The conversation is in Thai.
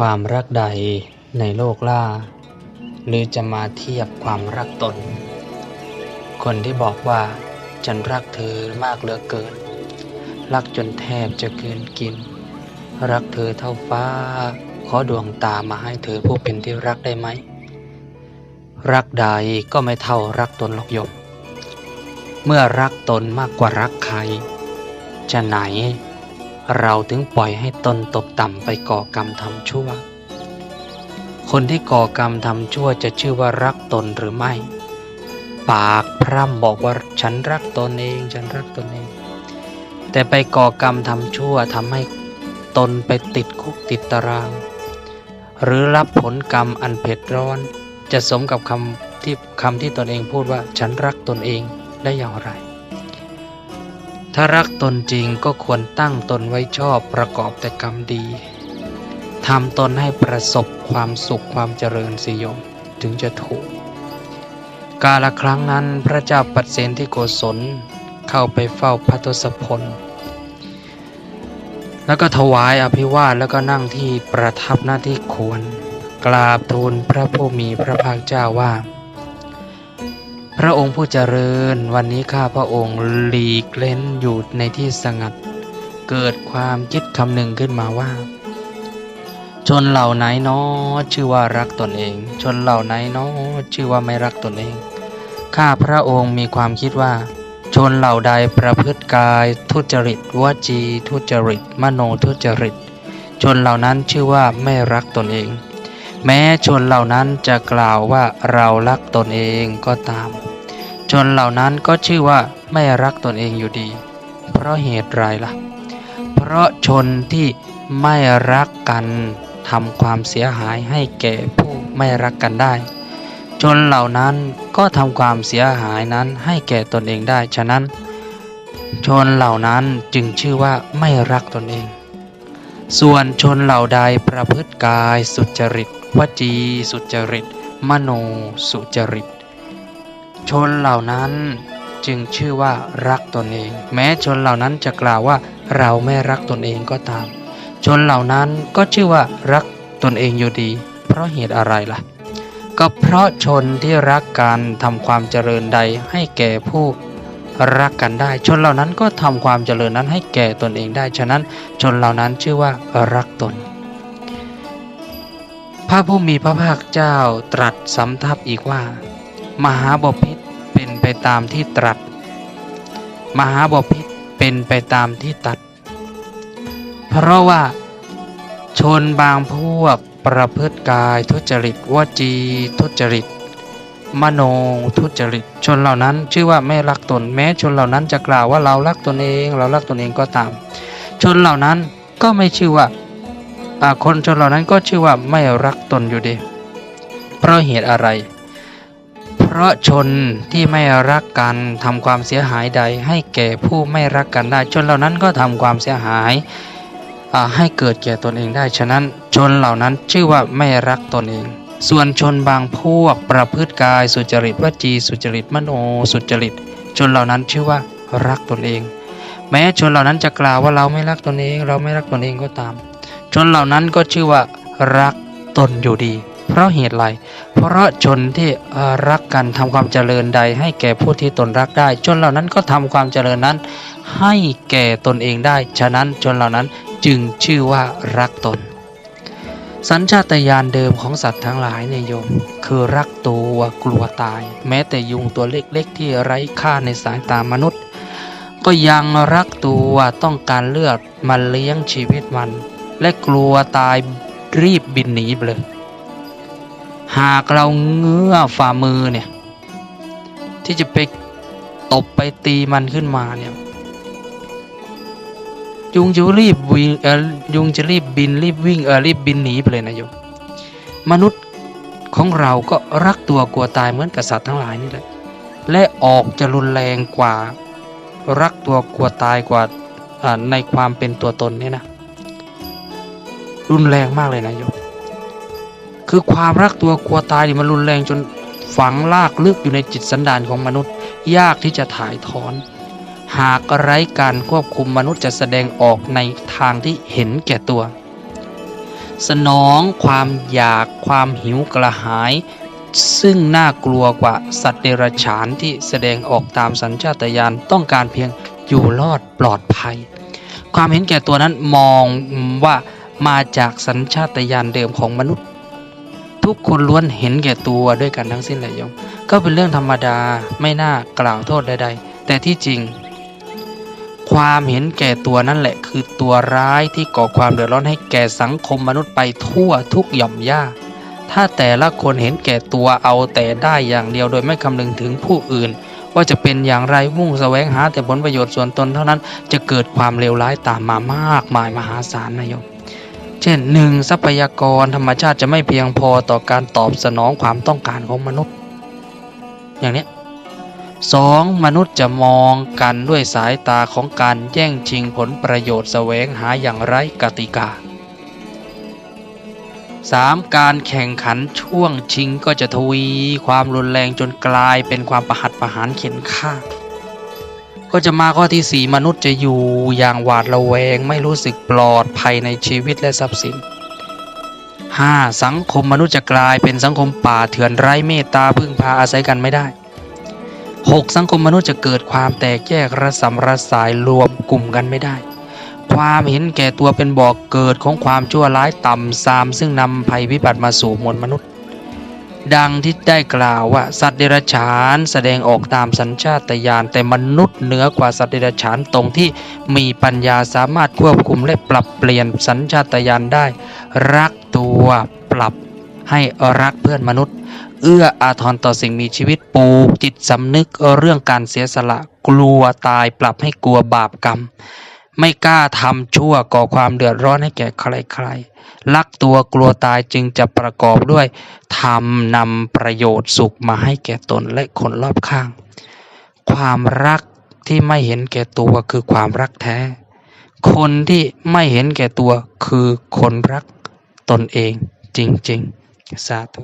ความรักใดในโลกล่า หรือจะมาเทียบความรักตน คนที่บอกว่าฉันรักเธอมากเหลือเกิน รักจนแทบจะเกินกิน รักเธอเท่าฟ้า ขอดวงตามาให้เธอผู้เป็นที่รักได้ไหม รักใดก็ไม่เท่ารักตนหรอกยม เมื่อรักตนมากกว่ารักใคร จะไหน เราถึงปล่อยให้ตนตกต่ำไปก่อกรรมทำชั่ว คนที่ก่อกรรมทำชั่วจะชื่อว่ารักตนหรือไม่ ปากพร่ำบอกว่าฉันรักตนเอง ฉันรักตนเอง แต่ไปก่อกรรมทำชั่วทำให้ตนไปติดคุกติดตาราง หรือรับผลกรรมอันเผ็ดร้อน จะสมกับคำที่คำที่ตนเองพูดว่าฉันรักตนเองได้อย่างไร ถ้ารักตนจริงก็ควรตั้งตนไว้ชอบประกอบแต่กรรมดีทำตนให้ประสบความสุขความเจริญสิยมถึงจะถูก กาละครั้งนั้นพระเจ้าปัดเสนที่โกศลเข้าไปเฝ้าพระทศพล แล้วก็ถวายอภิวาทแล้วก็นั่งที่ประทับหน้าที่ควร กราบทูลพระผู้มีพระภาคเจ้าว่า ระองค์ผู้เจริญ วันนี้ข้าพระองค์หลีกเล้นอยู่ในที่สงัด เกิดความคิดคำหนึ่งขึ้นมาว่า ชนเหล่าไหนเนาะชื่อว่ารักตนเอง ชนเหล่าไหนเนาะชื่อว่าไม่รักตนเอง ข้าพระองค์มีความคิดว่า ชนเหล่าใดประพฤติกาย ทุจริตวจีทุจริต มโนทุจริต ชนเหล่านั้นชื่อว่าไม่รักตนเอง แม้ชนเหล่านั้นจะกล่าวว่าเรารักตนเองก็ตาม นเหล่านั้นก็ชื่อว่าไม่รักตนเองอยู่ดี เพราะเหตุไรล่ะ เพราะชนที่ไม่รักกันทำความเสียหายให้แก่ผู้ไม่รักกันได้ ชนเหล่านั้นก็ทำความเสียหายนั้นให้แก่ตนเองได้ ฉะนั้น ชนเหล่านั้นจึงชื่อว่าไม่รักตนเอง ส่วนชนเหล่าใดประพฤติกายสุจริต วจีสุจริต มโนสุจริต ชนเหล่านั้นจึงชื่อว่ารักตนเอง แม้ชนเหล่านั้นจะกล่าวว่าเราไม่รักตนเองก็ตาม ชนเหล่านั้นก็ชื่อว่ารักตนเองอยู่ดี เพราะเหตุอะไรล่ะ ก็เพราะชนที่รักกันทำความเจริญใดให้แก่ผู้รักกันได้ ชนเหล่านั้นก็ทำความเจริญนั้นให้แก่ตนเองได้ ฉะนั้นชนเหล่านั้นชื่อว่ารักตน พระผู้มีพระภาคเจ้าตรัสสำทับอีกว่า มหาบพิ ไปตามที่ตรัส มหาบพิษเป็นไปตามที่ตัด เพราะว่าชนบางพวกประพฤติกายทุจริตวจีทุจริต มโนทุจริต ชนเหล่านั้นชื่อว่าไม่รักตนแม้ชนเหล่านั้นจะกล่าวว่าเรารักตนเอง เรารักตนเองก็ตาม ชนเหล่านั้นก็ไม่ชื่อว่าคนชนเหล่านั้นก็ชื่อว่าไม่รักตนอยู่ดี เพราะเหตุอะไร ราะชนที่ไม่รักกันทำความเสียหายใด ให้แก่ผู้ไม่รักกันได้ ชนเหล่านั้นก็ทำความเสียหายให้เกิดแก่ตนเองได้ ฉะนั้นชนเหล่านั้นชื่อว่าไม่รักตนเอง ส่วนชนบางพวกประพฤติกายสุจริตวจี สุจริตมโนสุจริต ชนเหล่านั้นชื่อว่ารักตนเอง แม้ชนเหล่านั้นจะกล่าวว่าเราไม่รักตนเอง เราไม่รักตนเองก็ตาม ชนเหล่านั้นก็ชื่อว่ารักตนอยู่ดี เพราะเหตุไร เพราะชนที่รักกันทำความเจริญใด ให้แก่ผู้ที่ตนรักได้ ชนเหล่านั้นก็ทำความเจริญนั้น ให้แก่ตนเองได้ ฉะนั้นชนเหล่านั้นจึงชื่อว่ารักตน สัญชาตญาณเดิมของสัตว์ทั้งหลายเนี่ยโยม คือรักตัวกลัวตาย แม้แต่ยุงตัวเล็กๆ ที่ไร้ค่าในสายตามนุษย์ ก็ยังรักตัวต้องการเลือดมาเลี้ยงชีวิตมัน และกลัวตายรีบบินหนีไปเลย หากเราเงื้อฝ่ามือเนี่ย ที่จะไปตบไปตีมันขึ้นมาเนี่ย ยุงจะรีบวิ่งเออยุงจะรีบบินรีบวิ่งเออรีบบินหนีไปเลยนะโยมมนุษย์ของเราก็รักตัวกลัวตายเหมือนกับสัตว์ทั้งหลายนี่แหละและออกจะรุนแรงกว่า รักตัวกลัวตายกว่าในความเป็นตัวตนเนี่ยนะรุนแรงมากเลยนะโยม คือความรักตัวกลัวตายนี่มันรุนแรงจนฝังลากลึกอยู่ในจิตสันดานของมนุษย์ ยากที่จะถ่ายถอน หากไร้การควบคุมมนุษย์จะแสดงออกในทางที่เห็นแก่ตัว สนองความอยากความหิวกระหาย ซึ่งน่ากลัวกว่าสัตว์เดรัจฉานที่แสดงออกตามสัญชาตญาณต้องการเพียงอยู่รอดปลอดภัย ความเห็นแก่ตัวนั้นมองว่ามาจากสัญชาตญาณเดิมของมนุษย์ ทุกคนล้วนเห็นแก่ตัวด้วยกันทั้งสิ้นเลยโยม ก็เป็นเรื่องธรรมดาไม่น่ากล่าวโทษใดๆ แต่ที่จริง ความเห็นแก่ตัวนั่นแหละ คือตัวร้ายที่ก่อความเดือดร้อนให้แก่สังคมมนุษย์ไปทั่วทุกหย่อมย่าถ้าแต่ละคนเห็นแก่ตัวเอาแต่ได้อย่างเดียวโดยไม่คำนึงถึงผู้อื่น ว่าจะเป็นอย่างไรมุ่งแสวงหาแต่ผลประโยชน์ส่วนตนเท่านั้นจะเกิดความเลวร้ายตามมามากมายมหาศาลนะโยม เช่นหนึ่งทรัพยากรธรรมชาติจะไม่เพียงพอต่อการตอบสนองความต้องการของมนุษย์ อย่างนี้สองมนุษย์จะมองกันด้วยสายตาของการแย่งชิงผลประโยชน์แสวงหาอย่างไร้กติกา 3. การแข่งขันช่วงชิงก็จะทวีความรุนแรงจนกลายเป็นความประหัตประหารเข็นฆ่า ก็จะมาข้อที่ 4 มนุษย์จะอยู่อย่างหวาดระแวง ไม่รู้สึกปลอดภัยในชีวิตและทรัพย์สิน 5. สังคมมนุษย์จะกลายเป็นสังคมป่าเถื่อนไร้เมตตาพึ่งพาอาศัยกันไม่ได้ 6. สังคมมนุษย์จะเกิดความแตกแยกระสำระสายรวมกลุ่มกันไม่ได้ ความเห็นแก่ตัวเป็นบอกเกิดของความชั่วร้ายต่ำซามซึ่งนำภัยพิบัติมาสู่มวลมนุษย์ ดังที่ได้กล่าวว่าสัตว์เดรัจฉานแสดงออกตามสัญชาตญาณแต่มนุษย์เหนือกว่าสัตว์เดรัจฉานตรงที่มีปัญญาสามารถควบคุมและปรับเปลี่ยนสัญชาตญาณได้ รักตัวปรับให้รักเพื่อนมนุษย์ เอื้ออาทรต่อสิ่งมีชีวิตปลูกจิตสำนึกเรื่องการเสียสละ กลัวตายปรับให้กลัวบาปกรรม ไม่กล้าทำชั่วก่อความเดือดร้อนให้แก่ใครๆรักตัวกลัวตายจึงจะประกอบด้วยทำนำประโยชน์สุขมาให้แก่ตนและคนรอบข้าง ความรักที่ไม่เห็นแก่ตัวคือความรักแท้ คนที่ไม่เห็นแก่ตัวคือคนรักตนเองจริง ๆ สาธุ